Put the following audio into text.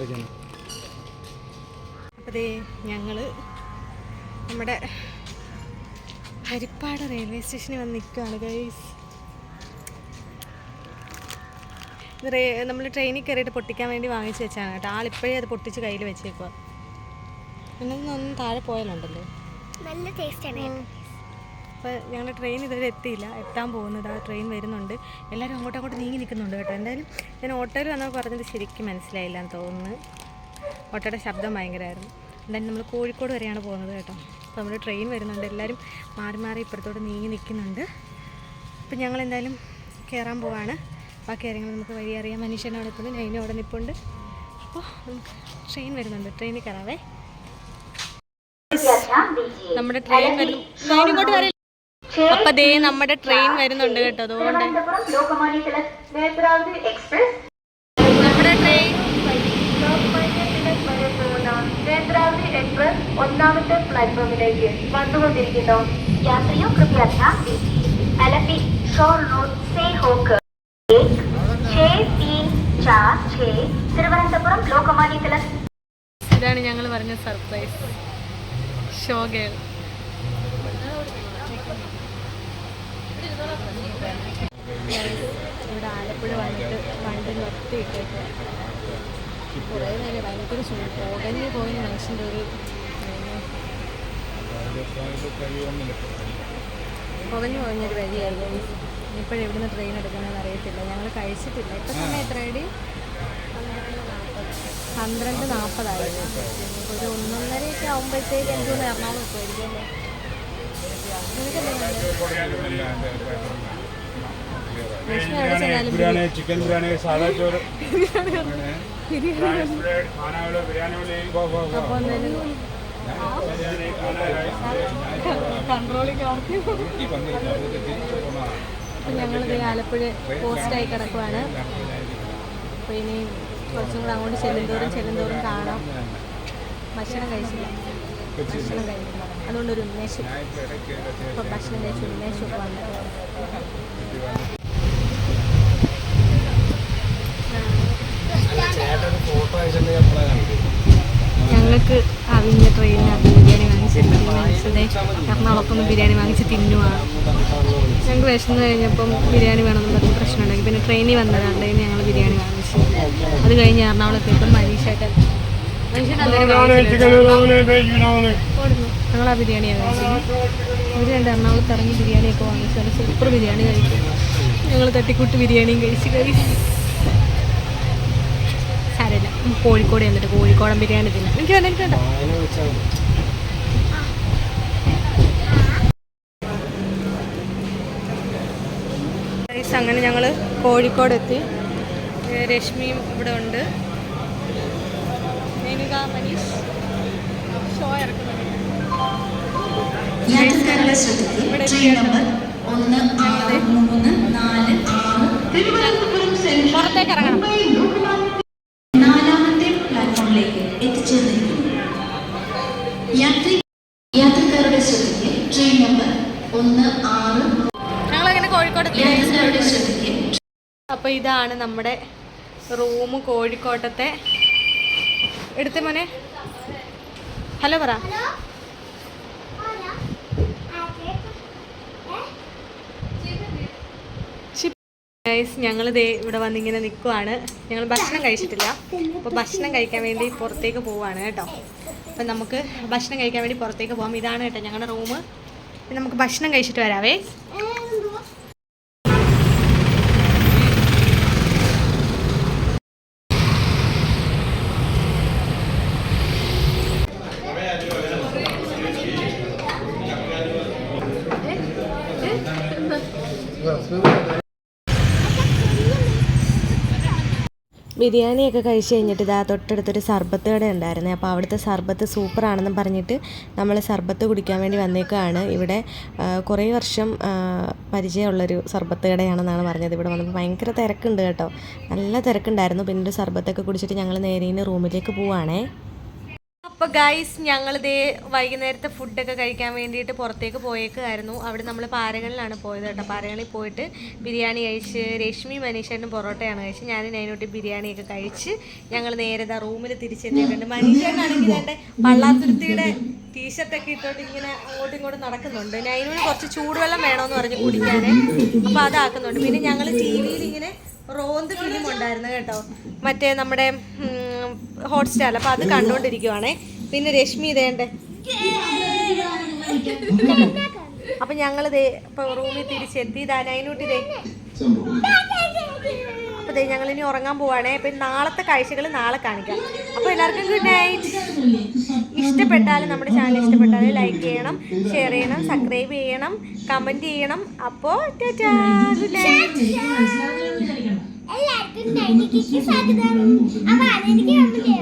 സംസാരിക്കുന്നത് അപ്പതേ ഞങ്ങൾ നമ്മുടെ ഹരിപ്പാട് റെയിൽവേ സ്റ്റേഷനിൽ വന്ന് നിൽക്കുകയാണ് ഗൈസ് ഇത് റേ നമ്മൾ ട്രെയിനിൽ കയറിയിട്ട് പൊട്ടിക്കാൻ വേണ്ടി വാങ്ങിച്ച് വെച്ചാണ് കേട്ടോ. ആളിപ്പോഴേ അത് പൊട്ടിച്ച് കയ്യിൽ വെച്ചേക്കുക എന്നൊന്നും താഴെ പോയാലുണ്ടല്ലോ. നല്ല ടേസ്റ്റ് ആണ് അപ്പോൾ ഞങ്ങൾ ട്രെയിൻ ഇതുവരെ എത്തിയില്ല. എത്താൻ പോകുന്നത്. ആ ട്രെയിൻ വരുന്നുണ്ട്. എല്ലാവരും അങ്ങോട്ടും അങ്ങോട്ട് നീങ്ങി നിൽക്കുന്നുണ്ട് കേട്ടോ. എന്തായാലും ഞാൻ ഓട്ടോയിൽ വന്നപ്പോൾ പറഞ്ഞത് ശരിക്കും മനസ്സിലായില്ല എന്ന് തോന്നുന്നു. ഓട്ടോയുടെ ശബ്ദം ഭയങ്കരമായിരുന്നു. എന്തായാലും നമ്മൾ കോഴിക്കോട് വരെയാണ് പോകുന്നത് കേട്ടോ. അപ്പോൾ നമ്മൾ ട്രെയിൻ വരുന്നുണ്ട്. എല്ലാവരും മാറി മാറി ഇപ്പുറത്തോട്ട് നീങ്ങി നിൽക്കുന്നുണ്ട്. അപ്പം ഞങ്ങൾ എന്തായാലും കയറാൻ പോവാണ്. ബാക്കി കാര്യങ്ങൾ നമുക്ക് വഴി അറിയാം. മനുഷ്യനോട് അവിടെ നിൽപ്പുണ്ട് നൈനും അവിടെ നിൽപ്പുണ്ട്. അപ്പോൾ നമുക്ക് ട്രെയിൻ വരുന്നുണ്ട്. ട്രെയിനിൽ കയറാവേ. നമ്മുടെ ട്രെയിൻ വരുന്നു. ഇങ്ങോട്ട് വരില്ല അപ്പൊ ദേ നമ്മുടെ ട്രെയിൻ വരുന്നുണ്ട് കേട്ടോ അതുകൊണ്ട് നമ്മുടെ ട്രെയിൻ ഒന്നാമത്തെ റോഡ് സേ തിരുവനന്തപുരം ഇതാണ് ഞങ്ങൾ പറഞ്ഞ സർപ്രൈസ് ഷോ ഗേൾ. ഇവിടെ ആലപ്പുഴ വന്നിട്ട് വണ്ടി നിർത്തിയിട്ടേക്ക്. കുറേ നേരം ഭയങ്കര ചൂട്. പോയി മനുഷ്യന്റെ ഒരു പുകഞ്ഞു പോകുന്നൊരു വഴിയായിരുന്നു. ഇപ്പോഴും ട്രെയിൻ എടുക്കണമെന്ന് അറിയത്തില്ല. ഞങ്ങൾ കഴിച്ചിട്ടില്ല. ഇപ്പം സമയം എത്ര അടി പന്ത്രണ്ട് നാൽപ്പതായിരുന്നു ഒരു ഒന്നൊന്നരയൊക്കെ ആകുമ്പോഴത്തേക്ക് എന്തോന്ന് എറണാകുളത്ത് എറണാകുളം എത്തുമായിരിക്കും ബിരിയാണി ചിക്കൻ ബിരിയാണി സാധാ ചോറ്. ഞങ്ങളിത് ആലപ്പുഴ പോസ്റ്റായി കിടക്കുവാണ്. അപ്പോൾ ഇനി കുറച്ചും കൂടെ അങ്ങോട്ട് ചെല്ലുന്തോറും ചെല്ലുന്തോറും കാണാം. ഭക്ഷണം കഴിച്ചില്ല. ഭക്ഷണം കഴിക്കണം അതുകൊണ്ടൊരു ഉന്മേഷം. ഇപ്പോൾ ഭക്ഷണം കഴിച്ച് ഉന്മേഷമൊക്കെ വന്നു ഞങ്ങൾക്ക് അവിഞ്ഞ ട്രെയിനിനകത്ത് ബിരിയാണി വാങ്ങിച്ചിട്ടുണ്ട് എറണാകുളത്ത് നിന്ന് ബിരിയാണി വാങ്ങിച്ച് തിന്നുവാണ് ഞങ്ങൾക്ക് വിശന്ന് കഴിഞ്ഞപ്പം ബിരിയാണി വേണമെന്ന് പറഞ്ഞ് പ്രശ്നമുണ്ടാക്കി പിന്നെ ട്രെയിനിൽ വന്നതാണ് ഞങ്ങൾ ബിരിയാണി വാങ്ങിച്ചു അത് കഴിഞ്ഞ് എറണാകുളത്ത് എത്തും മനീഷേട്ടൻ ഞങ്ങൾ ആ ബിരിയാണിയാണ് കഴിച്ചത്. ഇവർ രണ്ട് എറണാകുളത്ത് ഇറങ്ങി ബിരിയാണിയൊക്കെ വാങ്ങിച്ചാൽ സൂപ്പർ ബിരിയാണി കഴിക്കും ഞങ്ങൾ തട്ടിക്കൂട്ട് ബിരിയാണിയും കഴിച്ച്. കഴിച്ചു സാരമില്ല. കോഴിക്കോട് വന്നിട്ട് കോഴിക്കോടൻ ബിരിയാണി തിന്നാം. എനിക്ക് വേണ്ട എനിക്ക് വേണ്ട. അങ്ങനെ ഞങ്ങൾ കോഴിക്കോട് എത്തി രശ്മിയും ഇവിടെ ഉണ്ട്. മനീഷ് ഷോ ഇറക്കുന്നുണ്ട്. യാത്രക്കാരുടെ ശ്രദ്ധയ്ക്ക് ട്രെയിൻ നമ്പർ ഒന്ന് ആറ് മൂന്ന് നാല് ആറ്. തിരുവനന്തപുരം സെൻട്രൽ പുറത്തേക്ക് നാലാമത്തെ പ്ലാറ്റ്ഫോമിലേക്ക് എത്തിച്ചേർന്നിരിക്കുന്നു. യാത്രി യാത്രക്കാരുടെ ശ്രദ്ധയ്ക്ക് ട്രെയിൻ നമ്പർ ഒന്ന് ആറ്. യാത്രക്കാരുടെ ശ്രദ്ധയ്ക്ക് അപ്പോൾ ഇതാണ് നമ്മുടെ റൂം കോഴിക്കോട്ടത്തെ. എടുത്തേ മോനെ. ഹലോ പറ. ഗൈസ് ഞങ്ങൾ ദേ ഇവിടെ വന്നിങ്ങനെ നിൽക്കുവാണ് ഞങ്ങൾ ഭക്ഷണം കഴിച്ചിട്ടില്ല. അപ്പോൾ ഭക്ഷണം കഴിക്കാൻ വേണ്ടി പുറത്തേക്ക് പോവാണ് കേട്ടോ. അപ്പം നമുക്ക് ഭക്ഷണം കഴിക്കാൻ വേണ്ടി പുറത്തേക്ക് പോകാം ഇതാണ് കേട്ടോ ഞങ്ങളുടെ റൂം നമുക്ക് ഭക്ഷണം കഴിച്ചിട്ട് വരാവേ. ബിരിയാണിയൊക്കെ കഴിച്ച് കഴിഞ്ഞിട്ട് ഇതാ തൊട്ടടുത്തൊരു സർബത്ത് കട ഉണ്ടായിരുന്നേ. അപ്പോൾ അവിടുത്തെ സർബത്ത് സൂപ്പറാണെന്നും പറഞ്ഞിട്ട് നമ്മൾ സർബത്ത് കുടിക്കാൻ വേണ്ടി വന്നേക്കുകയാണ് ഇവിടെ കുറേ വർഷം പരിചയമുള്ളൊരു സർബത്ത് കടയാണെന്നാണ് പറഞ്ഞത്. ഇവിടെ വന്നപ്പോൾ ഭയങ്കര തിരക്കുണ്ട് കേട്ടോ. നല്ല തിരക്കുണ്ടായിരുന്നു. പിന്നെ ഒരു സർബത്തൊക്കെ കുടിച്ചിട്ട് ഞങ്ങൾ നേരെ റൂമിലേക്ക് പോവാണേ. അപ്പോൾ ഗൈസ് ഞങ്ങളിതേ വൈകുന്നേരത്തെ ഫുഡൊക്കെ കഴിക്കാൻ വേണ്ടിയിട്ട് പുറത്തേക്ക് പോയേക്കായിരുന്നു അവിടെ നമ്മൾ പാരകളിലാണ് പോയത് കേട്ടോ. പാരകളിൽ പോയിട്ട് ബിരിയാണി കഴിച്ച് രശ്മി മനീഷേട്ടനും പൊറോട്ടയാണ് കഴിച്ച് ഞാൻ നൈനോട്ടി ബിരിയാണിയൊക്കെ കഴിച്ച് ഞങ്ങൾ നേരെ ഇതാ റൂമിൽ തിരിച്ചെത്തിയിട്ടുണ്ട് മനീഷേട്ടനാണെങ്കിൽ എന്റെ ടീഷർട്ട് ഒക്കെ ഇട്ടോണ്ട് ഇങ്ങനെ അങ്ങോട്ടും ഇങ്ങോട്ടും നടക്കുന്നുണ്ട്. നൈനോട് കുറച്ച് ചൂടുവെള്ളം വേണമെന്ന് പറഞ്ഞ് കുടിക്കാൻ അപ്പോൾ അതാക്കുന്നുണ്ട്. പിന്നെ ഞങ്ങൾ ടി വിയിൽ ഇങ്ങനെ റോന്ത് ഫിലിം ഉണ്ടായിരുന്നു കേട്ടോ. മറ്റേ നമ്മുടെ ഹോട്ട്സ്റ്റാർ അപ്പോൾ അത് കണ്ടുകൊണ്ടിരിക്കുവാണേ പിന്നെ രശ്മി ഇതേണ്ടേ അപ്പം ഞങ്ങൾ ഇപ്പോൾ റൂമിൽ തിരിച്ചെത്തി. ഇതാ ഇതേ അപ്പോൾ ദേ ഞങ്ങൾ ഇനി ഉറങ്ങാൻ പോവാണേ. അപ്പം നാളത്തെ കാഴ്ചകൾ നാളെ കാണിക്കാം. അപ്പോൾ എല്ലാവർക്കും ഗുഡ് നൈറ്റ് ഇഷ്ടപ്പെട്ടാലും നമ്മുടെ ചാനൽ ഇഷ്ടപ്പെട്ടാലും ലൈക്ക് ചെയ്യണം ഷെയർ ചെയ്യണം സബ്സ്ക്രൈബ് ചെയ്യണം കമന്റ് ചെയ്യണം. അപ്പോൾ ഗുഡ് നൈറ്റ് എല്ലാവർക്കും സ്വാഗതം. അപ്പൊ അതെനിക്ക് കമ്മില്ലേ